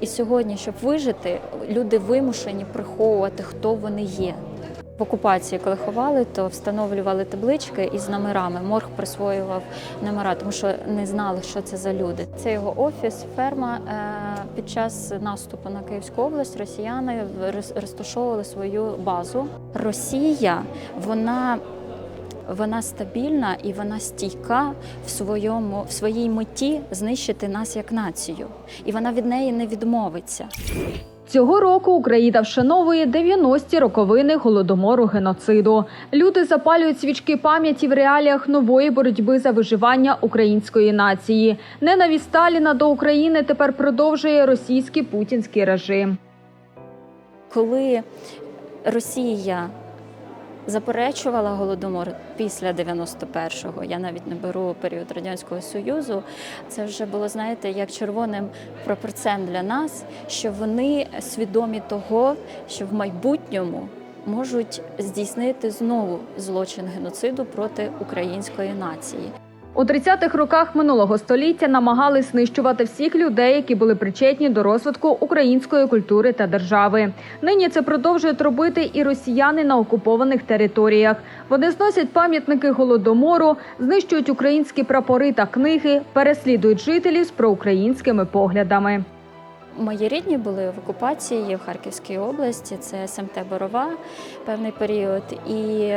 І сьогодні, щоб вижити, люди вимушені приховувати, хто вони є. В окупації, коли ховали, то встановлювали таблички із номерами. Морг присвоював номера, тому що не знали, що це за люди. Це його офіс, ферма. Е, Під час наступу на Київську область росіяни роз- розташовували свою базу. Росія, вона вона стабільна і вона стійка в своєму в своїй меті знищити нас як націю, і вона від неї не відмовиться. Цього року Україна вшановує 90-ті роковини голодомору геноциду. Люди запалюють свічки пам'яті в реаліях нової боротьби за виживання української нації. Ненависть Сталіна до України тепер продовжує російський путінський режим. Коли Росія заперечувала голодомор після 91-го, я навіть не беру період радянського союзу. Це вже було знаєте як червоним прапорцем для нас, що вони свідомі того, що в майбутньому можуть здійснити знову злочин геноциду проти української нації. У 30-х роках минулого століття намагались знищувати всіх людей, які були причетні до розвитку української культури та держави. Нині це продовжують робити і росіяни на окупованих територіях. Вони зносять пам'ятники голодомору, знищують українські прапори та книги, переслідують жителів з проукраїнськими поглядами. Мої рідні були в окупації в Харківській області, це СМТ Борова певний період. І,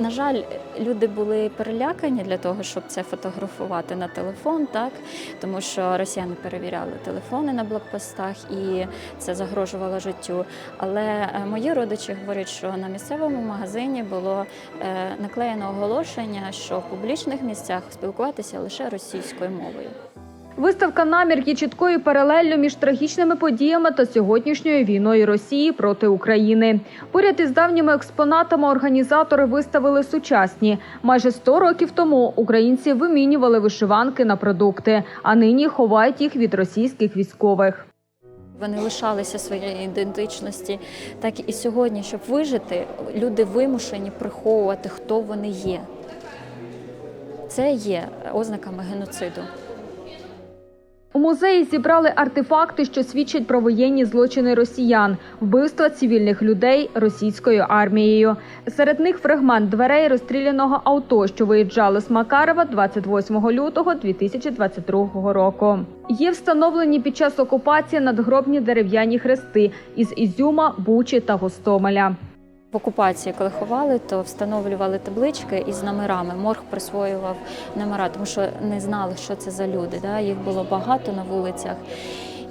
на жаль, люди були перелякані для того, щоб це фотографувати на телефон, так тому що росіяни перевіряли телефони на блокпостах, і це загрожувало життю. Але е, мої родичі говорять, що на місцевому магазині було е, наклеєно оголошення, що в публічних місцях спілкуватися лише російською мовою. Виставка намір є чіткою паралеллю між трагічними подіями та сьогоднішньою війною Росії проти України. Поряд із давніми експонатами організатори виставили сучасні. Майже 100 років тому українці вимінювали вишиванки на продукти, а нині ховають їх від російських військових. Вони лишалися своєї ідентичності. Так і сьогодні, щоб вижити, люди вимушені приховувати, хто вони є. Це є ознаками геноциду. У музеї зібрали артефакти, що свідчать про воєнні злочини росіян, вбивства цивільних людей російською армією. Серед них фрагмент дверей розстріляного авто, що виїжджало з Макарова 28 лютого 2022 року. Є встановлені під час окупації надгробні дерев'яні хрести із Ізюма, Бучі та Гостомеля. В окупації, коли ховали, то встановлювали таблички із номерами. Морг присвоював номера, тому що не знали, що це за люди. Да? Їх було багато на вулицях.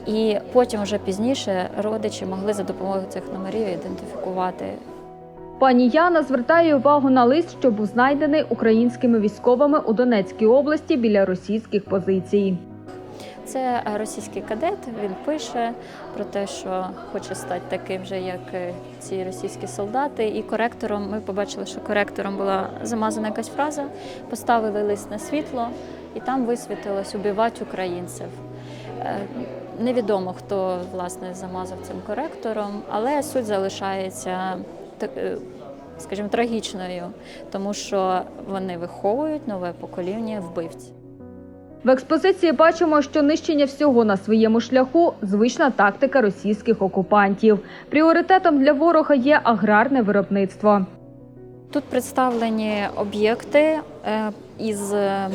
І потім, вже пізніше, родичі могли за допомогою цих номерів ідентифікувати Пані Яна звертає увагу на лист, що був знайдений українськими військовими у Донецькій області біля російських позицій. Це російський кадет. Він пише про те, що хоче стати таким же, як е, ці російські солдати. І коректором ми побачили, що коректором була замазана якась фраза. Поставили лист на світло, і там висвітилось убивати українців. Е, Невідомо, хто власне замазав цим коректором, але суть залишається е, скажімо, трагічною, тому що вони виховують нове покоління вбивців. В експозиції бачимо, що нищення всього на своєму шляху звична тактика російських окупантів. Пріоритетом для ворога є аграрне виробництво. Тут представлені об'єкти е, із е,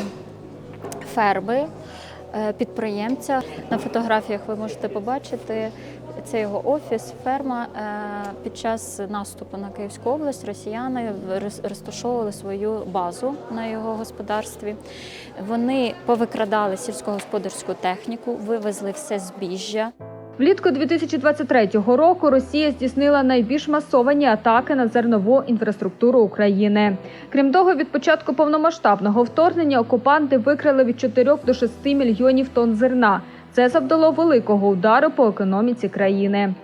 ферми е, підприємця. На фотографіях ви можете побачити це його офіс, ферма. Е, Під час наступу на Київську область росіяни роз- розташовували свою базу на його господарстві. Вони повикрадали сільськогосподарську техніку, вивезли все збіжжя. Влітку 2023 року Росія здійснила найбільш масовані атаки на зернову інфраструктуру України. Крім того, від початку повномасштабного вторгнення окупанти викрали від 4 до 6 мільйонів тонн зерна. Це завдало великого удару по економіці країни.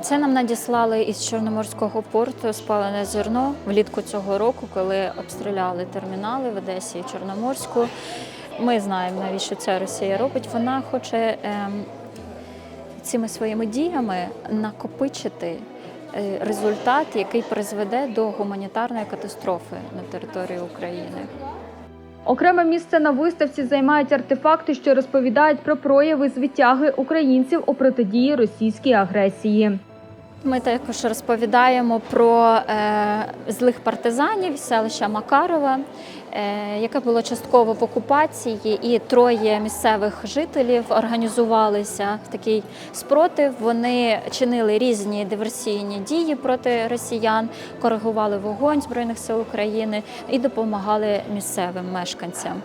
Це нам надіслали із Чорноморського порту спалене зерно влітку цього року, коли обстріляли термінали в Одесі і Чорноморську. Ми знаємо, навіщо це Росія робить. Вона хоче ем, цими своїми діями накопичити е, результат, який призведе до гуманітарної катастрофи на території України. Окреме місце на виставці займають артефакти, що розповідають про прояви звитяги українців у протидії російській агресії. Ми також розповідаємо про е, злих партизанів селища Макарова, е, яке було частково в окупації, і троє місцевих жителів організувалися в такий спротив. Вони чинили різні диверсійні дії проти росіян, коригували вогонь збройних сил України і допомагали місцевим мешканцям.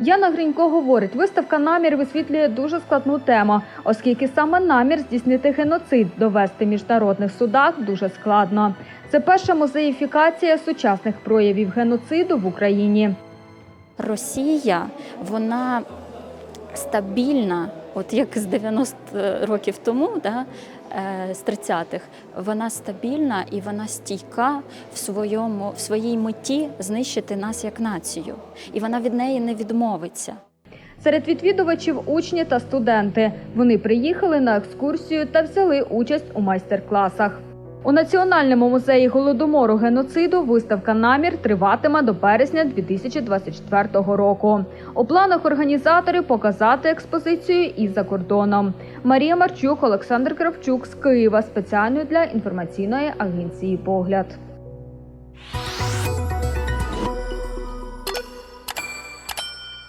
Яна Гринько говорить, виставка намір висвітлює дуже складну тему, оскільки саме намір здійснити геноцид довести в міжнародних судах дуже складно. Це перша музеїфікація сучасних проявів геноциду в Україні. Росія, вона стабільна, от як з 90 років тому, да, з 30-х, вона стабільна і вона стійка в, своєму, в своїй меті знищити нас як націю. І вона від неї не відмовиться. Серед відвідувачів учні та студенти. Вони приїхали на екскурсію та взяли участь у майстер-класах. У Національному музеї голодомору геноциду виставка намір триватиме до березня 2024 року. У планах організаторів показати експозицію і за кордоном. Марія Марчук, Олександр Кравчук з Києва спеціально для інформаційної агенції Погляд.